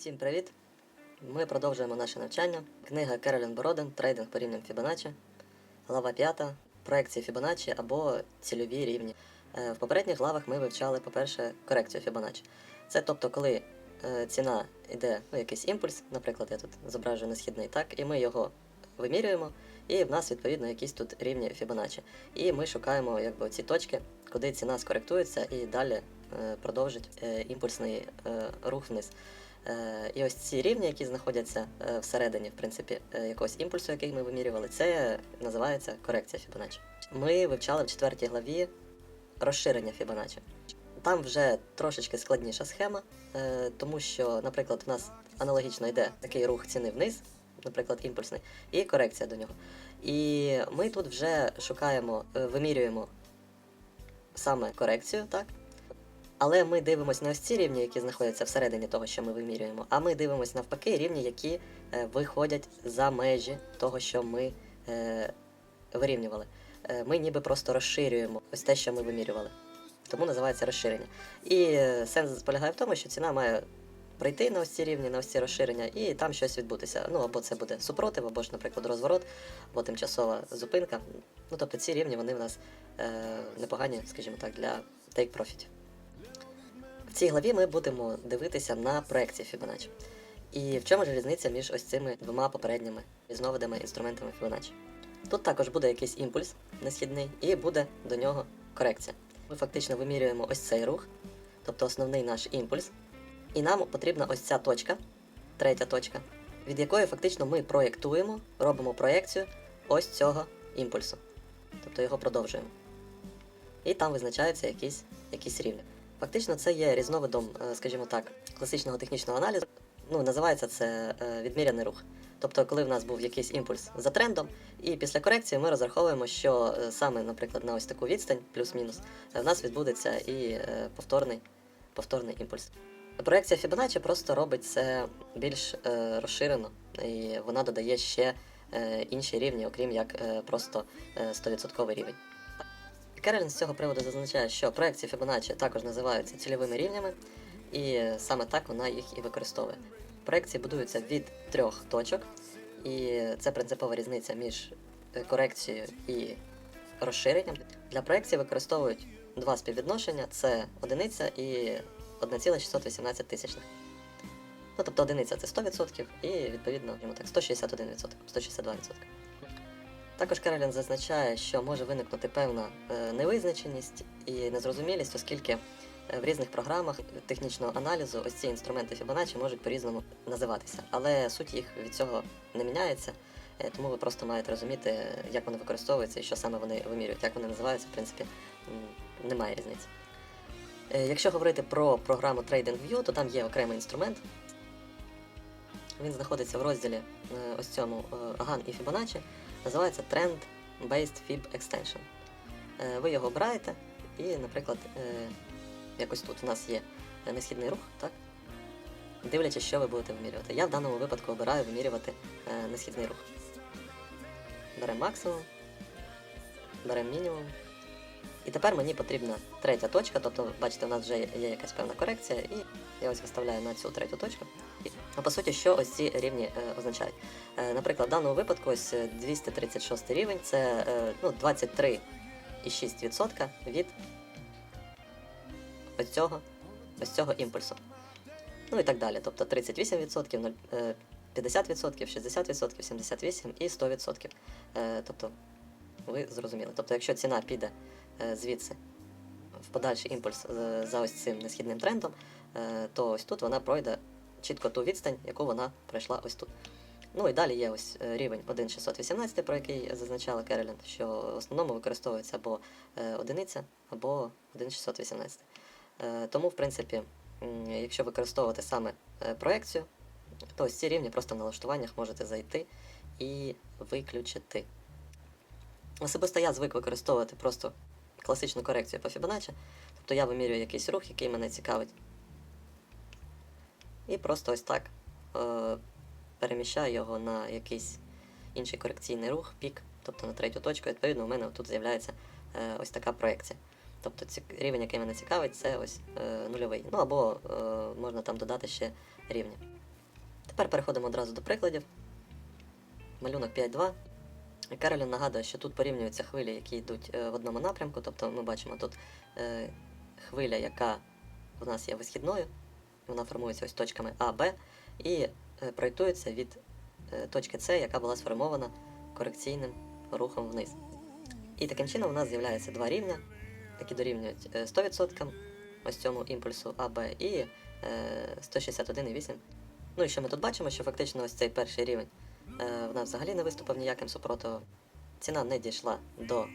Всім привіт! Ми продовжуємо наше навчання. Книга Керолін Бороден Трейдинг по рівням Фібоначчі, глава 5. Проекції Фібоначчі або цільові рівні. Е, В попередніх главах ми вивчали, по-перше, корекцію Фібоначчі. Це тобто, коли е, ціна йде ну, якийсь імпульс, наприклад, я тут зображую несхідний, так, і ми його вимірюємо, і в нас відповідно якісь тут рівні Фібоначчі. І ми шукаємо якби, ці точки, куди ціна скоректується і далі е, продовжить імпульсний рух вниз. Е, І ось ці рівні, які знаходяться е, всередині, в принципі, е, якогось імпульсу, який ми вимірювали, це називається корекція Фібоначчі. Ми вивчали в четвертій главі розширення Фібоначчі. Там вже трошечки складніша схема, тому що, наприклад, в нас аналогічно йде такий рух ціни вниз, наприклад, імпульсний, і корекція до нього. І ми тут вже шукаємо, вимірюємо саме корекцію, так? Але ми дивимося не ось ці рівні, які знаходяться всередині того, що ми вимірюємо, а ми дивимося навпаки рівні, які е, виходять за межі того, що ми е, вирівнювали. Е, ми ніби просто розширюємо ось те, що ми вимірювали. Тому називається розширення. І е, сенс полягає в тому, що ціна має прийти на ось ці рівні, на ось ці розширення, і там щось відбутися. Ну або це буде супротив, або ж, наприклад, розворот, або тимчасова зупинка. Ну тобто ці рівні вони в нас е, непогані, скажімо так, для take profit. В цій главі ми будемо дивитися на проекції Fibonacci. І в чому ж різниця між ось цими двома попередніми різновидами інструментами Fibonacci. Тут також буде якийсь імпульс несхідний, і буде до нього корекція. Ми фактично вимірюємо ось цей рух, тобто основний наш імпульс. І нам потрібна ось ця точка, третя точка, від якої фактично ми проєктуємо, робимо проєкцію ось цього імпульсу. Тобто його продовжуємо. І там визначаються якісь, якісь рівні. Фактично, це є різновидом, е, скажімо так, класичного технічного аналізу. Ну, називається це е, відміряний рух. Тобто, коли в нас був якийсь імпульс за трендом, і після корекції ми розраховуємо, що е, саме, наприклад, на ось таку відстань, плюс-мінус, в нас відбудеться і повторний, повторний імпульс. Проекція Fibonacci просто робить це більш розширено, і вона додає ще інші рівні, окрім як просто е, 100% рівень. Керолін з цього приводу зазначає, що проекції Fibonacci також називаються цільовими рівнями, і саме так вона їх і використовує. Проекції будуються від трьох точок, і це принципова різниця між е, корекцією і розширенням. Для проекції використовують два співвідношення: це одиниця і 1,618 тисячних. Ну, тобто одиниця це 100% і відповідно йому так 161%, 162%. Також Керолін зазначає, що може виникнути певна е, невизначеність і незрозумілість, оскільки е, в різних програмах технічного аналізу ось ці інструменти Fibonacci можуть по-різному називатися, але суть їх від цього не міняється, е, тому ви просто маєте розуміти, як вони використовуються і що саме вони вимірюють. Як вони називаються, в принципі, немає різниці. Якщо говорити про програму TradingView, то там є окремий інструмент. Він знаходиться в розділі ось цьому GAN і Fibonacci. Називається Trend Based Fib Extension. Е, Ви його обираєте, і, наприклад, е, якось тут у нас є несхідний рух, так? Дивлячись, що ви будете вимірювати. Я в даному випадку обираю вимірювати е, несхідний рух. Беремо максимум, беремо мінімум. І тепер мені потрібна третя точка, тобто, бачите, у нас вже є якась певна корекція, і я ось виставляю на цю третю точку. Ну, по суті, що ось ці рівні е, означають? Е, наприклад, в даному випадку ось е, 236 рівень це е, ну, 23,6% від ось цього, ось цього імпульсу. Ну і так далі. Тобто 38%, е, 50%, 60%, 78% і 100%. Е, Тобто, ви зрозуміли. Тобто, якщо ціна піде е, звідси в подальший імпульс е, за ось цим несхідним трендом, е, то ось тут вона пройде чітко ту відстань, яку вона пройшла ось тут. Ну і далі є ось е, рівень 1,618, про який зазначала Керолін, що в основному використовується або е, одиниця, або 1,618. Е, Тому, в принципі, якщо використовувати саме проекцію, то ось ці рівні просто в налаштуваннях можете зайти і виключити. Особисто я звик використовувати просто класичну корекцію по Fibonacci. Тобто я вимірюю якийсь рух, який мене цікавить. І просто ось так е, переміщаю його на якийсь інший корекційний рух, пік, тобто на третю точку. Відповідно, у мене тут з'являється е, ось така проекція. Тобто ці, рівень, який мене цікавить, це ось е, нульовий. Ну або е, можна там додати ще рівні. Тепер переходимо одразу до прикладів. Малюнок 5.2. Керолін нагадує, що тут порівнюються хвилі, які йдуть е, в одному напрямку. Тобто ми бачимо тут е, хвиля, яка в нас є висхідною, вона формується ось точками А, Б, і е, проєктується від е, точки С, яка була сформована корекційним рухом вниз. І таким чином у нас з'являється два рівня, які дорівнюють е, 100% ось цьому імпульсу АБ і е, 161,8. Ну і що ми тут бачимо, що фактично ось цей перший рівень е, в нас взагалі не виступив ніяким супротивом. Ціна не дійшла до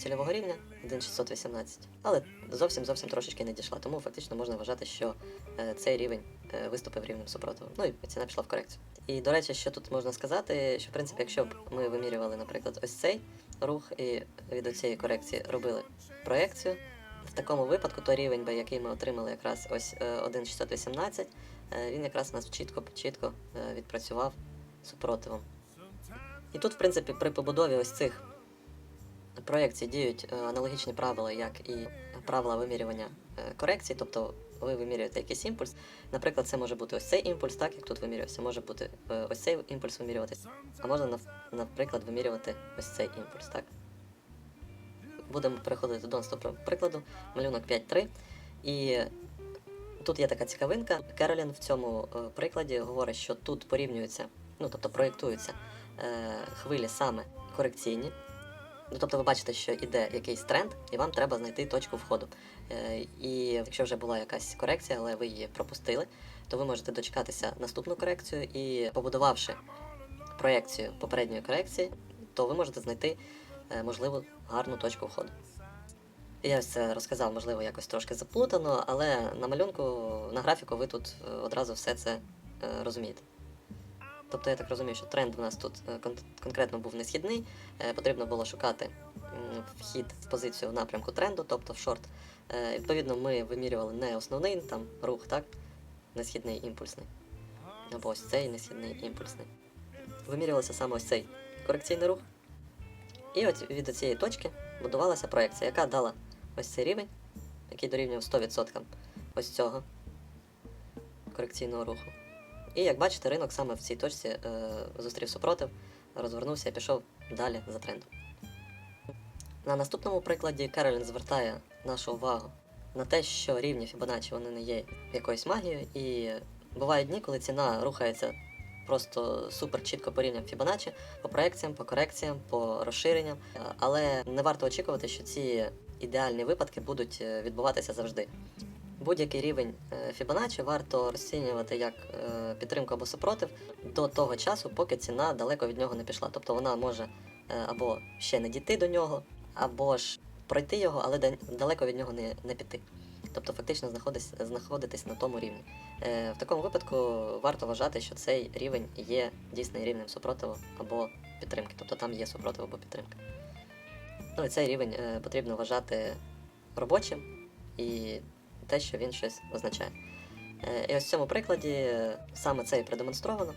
цільового рівня 1,618, але зовсім зовсім трошечки не дійшла. Тому фактично можна вважати, що е, цей рівень е, виступив рівнем супротивом. Ну і ціна пішла в корекцію. І до речі, що тут можна сказати, що в принципі, якщо б ми вимірювали, наприклад, ось цей рух і від цієї корекції робили проекцію. В такому випадку той рівень, би, який ми отримали якраз ось е, 1,618, е, він якраз у нас чітко чітко відпрацював супротивом. І тут, в принципі, при побудові ось цих проєкцій діють е, аналогічні правила, як і правила вимірювання е, корекцій, тобто ви вимірюєте якийсь імпульс. Наприклад, це може бути ось цей імпульс, так як тут вимірювався, може бути е, ось цей імпульс вимірюватись, а можна, наприклад, вимірювати ось цей імпульс, так? Будемо переходити до наступного прикладу, малюнок 5.3. І тут є така цікавинка. Керолін в цьому прикладі говорить, що тут порівнюються, ну тобто проєктуються е, хвилі саме корекційні. Ну, тобто ви бачите, що йде якийсь тренд, і вам треба знайти точку входу. Е, і якщо вже була якась корекція, але ви її пропустили, то ви можете дочекатися наступну корекцію і побудувавши проекцію попередньої корекції, то ви можете знайти е, можливу гарну точку входу. Я ось це розказав, можливо, якось трошки заплутано, але на малюнку, на графіку ви тут е, одразу все це розумієте. Тобто я так розумію, що тренд у нас тут е, кон- конкретно був не східний, е, потрібно було шукати вхід в позицію в напрямку тренду, тобто в шорт. Е, Відповідно, ми вимірювали не основний там рух, так? Не східний імпульсний. Або ось цей несхідний імпульсний. Вимірювався саме ось цей корекційний рух. І от від цієї точки будувалася проекція, яка дала ось цей рівень, який дорівнював 100% ось цього корекційного руху. І як бачите, ринок саме в цій точці е, зустрів супротив, розвернувся і пішов далі за трендом. На наступному прикладі Керолін звертає нашу увагу на те, що рівні Фібоначчі вони не є якоюсь магією, і бувають дні, коли ціна рухається просто супер чітко по рівням Фібоначчі, по проекціям, по корекціям, по розширенням. Але не варто очікувати, що ці ідеальні випадки будуть е, відбуватися завжди. Будь-який рівень е, Fibonacci варто розцінювати як е, підтримку або супротив до того часу, поки ціна далеко від нього не пішла. Тобто вона може е, або ще не дійти до нього, або ж пройти його, але далеко від нього не, не піти. Тобто фактично знаходитись, знаходитись на тому рівні. В такому випадку варто вважати, що цей рівень є дійсним рівнем супротиву або підтримки. Тобто там є супротив або підтримка. Ну і цей рівень потрібно вважати робочим і те, що він щось означає. Е, І ось в цьому прикладі е, саме це і продемонстровано.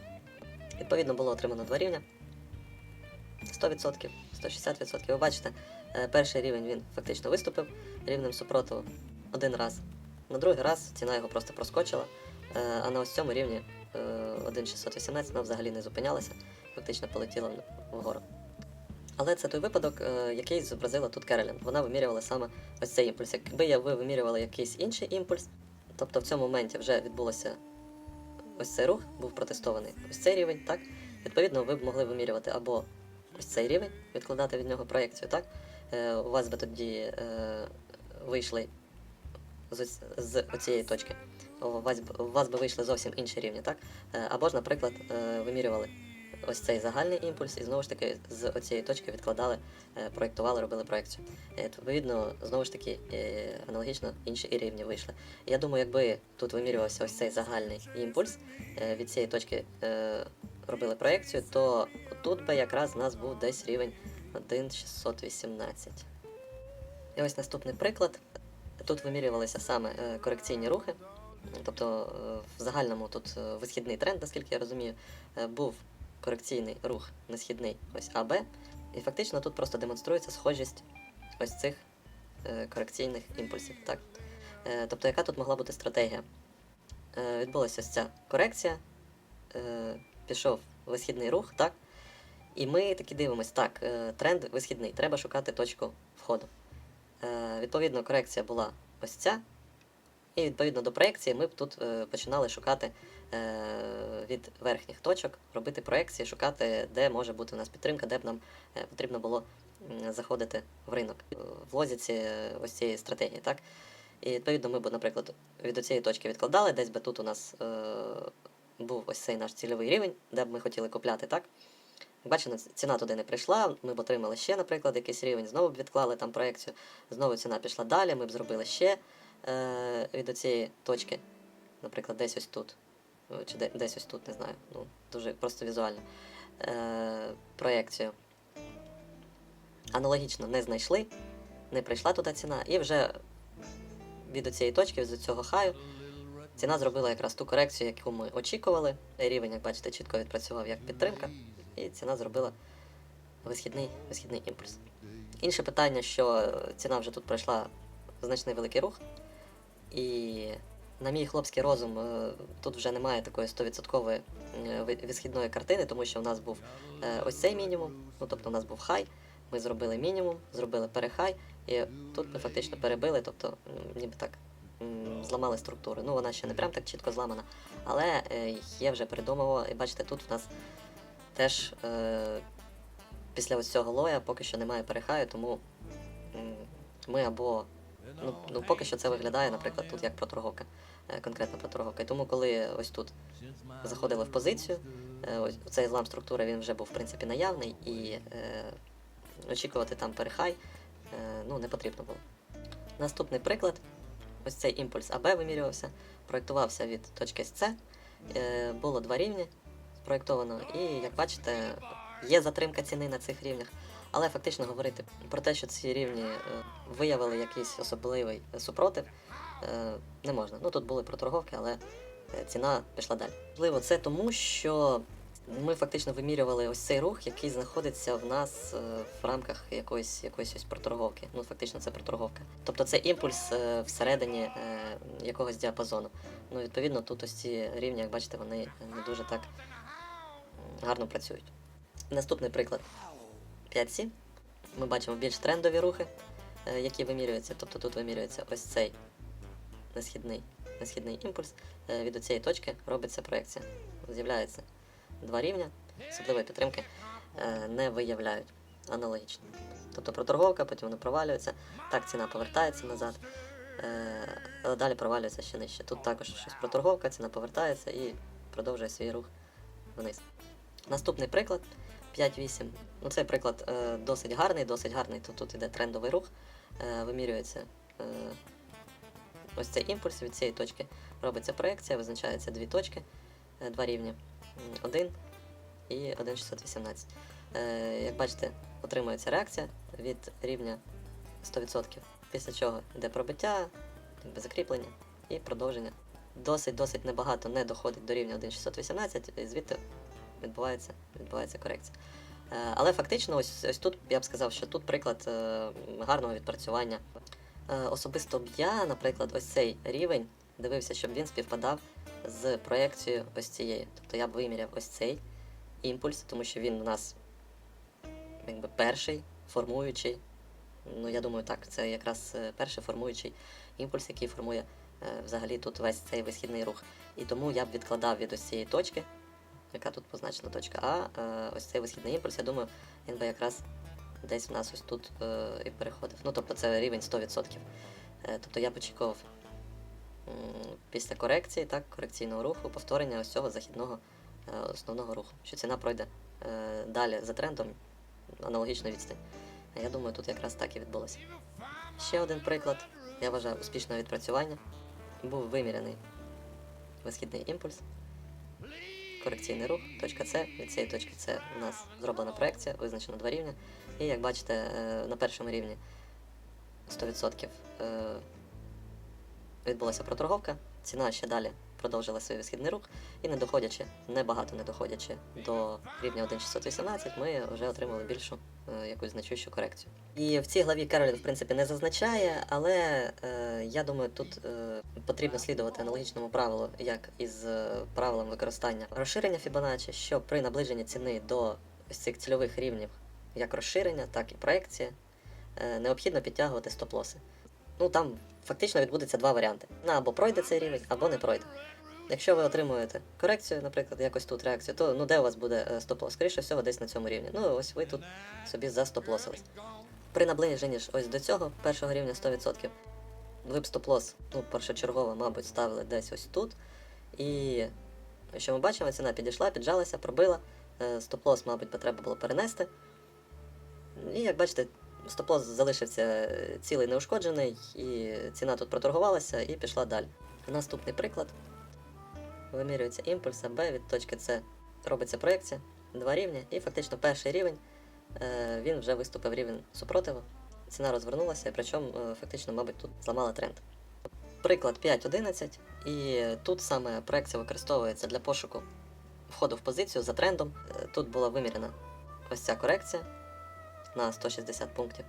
Відповідно, було отримано два рівня. 100%, 160%. Ви бачите, е, перший рівень він фактично виступив рівнем супротиву один раз. На другий раз ціна його просто проскочила, а на ось цьому рівні е, 1,618 вона взагалі не зупинялася, фактично полетіла вгору. Але це той випадок, е, який зобразила тут Керолін. Вона вимірювала саме ось цей імпульс. Якби я- ви вимірювали якийсь інший імпульс, тобто в цьому моменті вже відбулося ось цей рух, був протестований ось цей рівень, так? Відповідно, ви б могли вимірювати або ось цей рівень, відкладати від нього проекцію, так? Е, у вас би тоді е, вийшли з, з оцієї точки. У вас, у вас би вийшли зовсім інші рівні, так? Е, або ж, наприклад, вимірювали ось цей загальний імпульс, і знову ж таки з оцієї точки відкладали, е, проєктували, робили проекцію. Відповідно, знову ж таки, е, аналогічно інші і рівні вийшли. Я думаю, якби тут вимірювався ось цей загальний імпульс, е, від цієї точки робили проекцію, то тут би якраз у нас був десь рівень 1,618. І ось наступний приклад. Тут вимірювалися саме корекційні рухи. Тобто в загальному тут висхідний тренд, наскільки я розумію, був корекційний рух на східний ось АБ. І фактично тут просто демонструється схожість ось цих е, корекційних імпульсів. Так? Е, Тобто, яка тут могла бути стратегія? Е, Відбулася ось ця корекція, е, пішов висхідний рух, так? І ми таки дивимось, так, е, тренд висхідний, треба шукати точку входу. Е, відповідно, корекція була ось ця. І відповідно до проекції ми б тут е, починали шукати від верхніх точок, робити проекції, шукати, де може бути у нас підтримка, де б нам е, потрібно було заходити в ринок е, в лозіці е, ось цієї стратегії. Так? І відповідно ми б, наприклад, від цієї точки відкладали, десь би тут у нас е, був ось цей наш цільовий рівень, де б ми хотіли купляти, так? Бачимо, ціна туди не прийшла, ми б отримали ще, наприклад, якийсь рівень, знову б відклали там проекцію, знову ціна пішла далі, ми б зробили ще е, від цієї точки, наприклад, десь ось тут, е, чи де, десь ось тут, не знаю, ну, дуже просто візуально, е, проекцію. Аналогічно не знайшли, не прийшла туди ціна, і вже від цієї точки, від цього хаю, ціна зробила якраз ту корекцію, яку ми очікували. Рівень, як бачите, чітко відпрацював як підтримка, і ціна зробила висхідний, висхідний імпульс. Інше питання, що ціна вже тут пройшла значний великий рух, і на мій хлопський розум, е, тут вже немає такої 100% е, висхідної картини, тому що у нас був е, ось цей мінімум, ну тобто у нас був хай, ми зробили мінімум, зробили перехай, і тут ми фактично перебили, тобто ніби так зламали структуру. Ну вона ще не прям так чітко зламана, але є вже передумово, і бачите, тут у нас теж після ось цього лоя поки що немає перехаю, тому ми або ну, ну поки що це виглядає, наприклад, тут як проторговка, е, конкретна проторговка. І тому, коли ось тут заходили в позицію, е, ось цей злам структури він вже був в принципі наявний, і е, очікувати там перехай е, ну, не потрібно було. Наступний приклад. Ось цей імпульс АБ вимірювався, проєктувався від точки С. Е, було два рівні спроєктовано, і як бачите, є затримка ціни на цих рівнях. Але фактично говорити про те, що ці рівні е, виявили якийсь особливий супротив, не можна. Ну тут були проторговки, але е, ціна пішла далі. Можливо, це тому, що ми фактично вимірювали ось цей рух, який знаходиться в нас е, в рамках якоїсь якоїсь ось проторговки. Ну, фактично, це проторговка. Тобто це імпульс е, всередині е, якогось діапазону. Ну, відповідно, тут ось ці рівні, як бачите, вони не дуже так гарно працюють. Наступний приклад 5C. Ми бачимо більш трендові рухи, е, які вимірюються. Тобто тут вимірюється ось цей несхідний, несхідний імпульс. Е, Від цієї точки робиться проекція. З'являється два рівня, особливої підтримки е, не виявляють аналогічно. Тобто проторговка, потім вона провалюється, так ціна повертається назад, е, але далі провалюється ще нижче. Тут також щось проторговка, ціна повертається і продовжує свій рух вниз. Наступний приклад 5-8. Ну, цей приклад досить гарний, досить гарний. Тут, тут іде трендовий рух, вимірюється ось цей імпульс від цієї точки. Робиться проекція, визначаються дві точки, е, два рівні. М, Один і 1,618. Е, як бачите, отримується реакція від рівня 100%. Після чого йде пробиття, закріплення і продовження. Досить-досить небагато не доходить до рівня 1,618, і звідти відбувається, відбувається корекція. Е, але фактично, ось, ось тут я б сказав, що тут приклад гарного відпрацювання. Е, особисто б я, наприклад, ось цей рівень дивився, щоб він співпадав з проекцією ось цієї. Тобто я б виміряв ось цей імпульс, тому що він у нас якби перший формуючий. Ну, я думаю, так, це якраз е, перший формуючий імпульс, який формує е, взагалі тут весь цей висхідний рух. І тому я б відкладав від ось цієї точки, яка тут позначена точка А, ось цей висхідний імпульс, я думаю, він би якраз десь в нас ось тут е, і переходив. Ну, тобто це рівень 100%. Е, тобто я б очікував м, після корекції, так, корекційного руху, повторення ось цього західного е, основного руху, що ціна пройде е, далі за трендом аналогічно відстань. Я думаю, тут якраз так і відбулося. Ще один приклад, я вважаю, успішного відпрацювання. Був виміряний висхідний імпульс, корекційний рух, точка С. Від цієї точки С у нас зроблена проекція, визначено два рівня. І як бачите, е, на першому рівні 100% е, відбулася проторговка, ціна ще далі продовжила свій висхідний рух, і не доходячи, небагато не доходячи до рівня 1.618, ми вже отримали більшу е, якусь значущу корекцію. І в цій главі Керолін, в принципі, не зазначає, але я думаю, тут потрібно слідувати аналогічному правилу, як із правилом використання розширення Fibonacci, що при наближенні ціни до ось цих цільових рівнів, як розширення, так і проекція, е, необхідно підтягувати стоп-лоси. Ну там фактично відбудеться два варіанти: вона або пройде цей рівень, або не пройде. Якщо ви отримуєте корекцію, наприклад, якось тут реакцію, то ну де у вас буде е, стоп-лос? Скоріше всього, десь на цьому рівні. Ну ось ви тут собі застоп-лосились. При наближенні ж ось до цього першого рівня 100%, ви б стоп-лос, ну, першочергово, мабуть, ставили десь ось тут. І що ми бачимо, ціна підійшла, піджалася, пробила. Е, Стоп-лос, мабуть, потрібно було перенести. І як бачите, стоп-лос залишився цілий неушкоджений, і ціна тут проторгувалася і пішла далі. Наступний приклад. Вимірюється імпульс АБ від точки С. Робиться проекція, два рівні, і фактично перший рівень е, він вже виступив рівень супротиву. Ціна розвернулася, причому е, фактично, мабуть, тут зламала тренд. Приклад 5.11, і тут саме проекція використовується для пошуку входу в позицію за трендом. Е, Тут була вимірена ось ця корекція на 160 пунктів.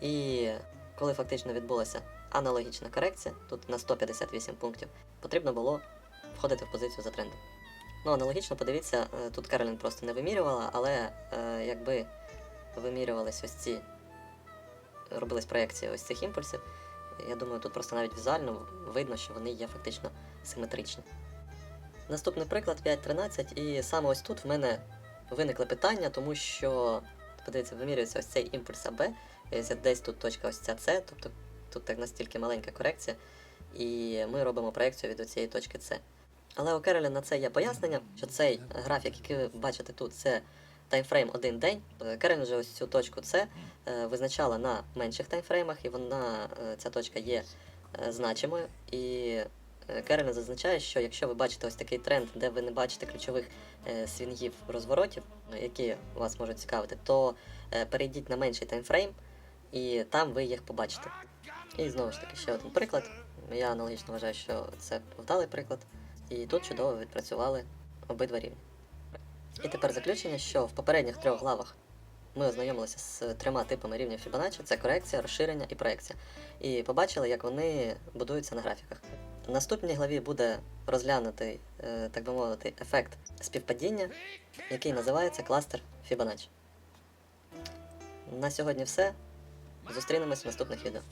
І коли фактично відбулася аналогічна корекція, тут на 158 пунктів, потрібно було входити в позицію за трендом. Ну, аналогічно, подивіться, е, тут Каролін просто не вимірювала, але е, якби вимірювались ось ці, робились проекції ось цих імпульсів, я думаю, тут просто навіть візуально видно, що вони є фактично симетричні. Наступний приклад 5.13, і саме ось тут в мене виникли питання, тому що, подивіться, вимірюється ось цей імпульс АБ, і десь тут точка ось ця С, тобто тут так настільки маленька корекція, і ми робимо проекцію від цієї точки С. Але у Керолі на це є пояснення, що цей графік, який ви бачите тут, це таймфрейм один день. Е, Керолін вже ось цю точку С е, визначала на менших таймфреймах, і вона, е, ця точка є е, значимою. І е, зазначає, що якщо ви бачите ось такий тренд, де ви не бачите ключових е, свінгів розворотів, е, які вас можуть цікавити, то перейдіть на менший таймфрейм, і там ви їх побачите. І знову ж таки, ще один приклад. Я аналогічно вважаю, що це вдалий приклад. І тут чудово відпрацювали обидва рівні. І тепер заключення, що в попередніх трьох главах ми ознайомилися з трьома типами рівнів Fibonacci – це корекція, розширення і проекція. І побачили, як вони будуються на графіках. В наступній главі буде розглянутий, е, так би мовити, ефект співпадіння, який називається кластер Fibonacci. На сьогодні все. Зустрінемось в наступних відео.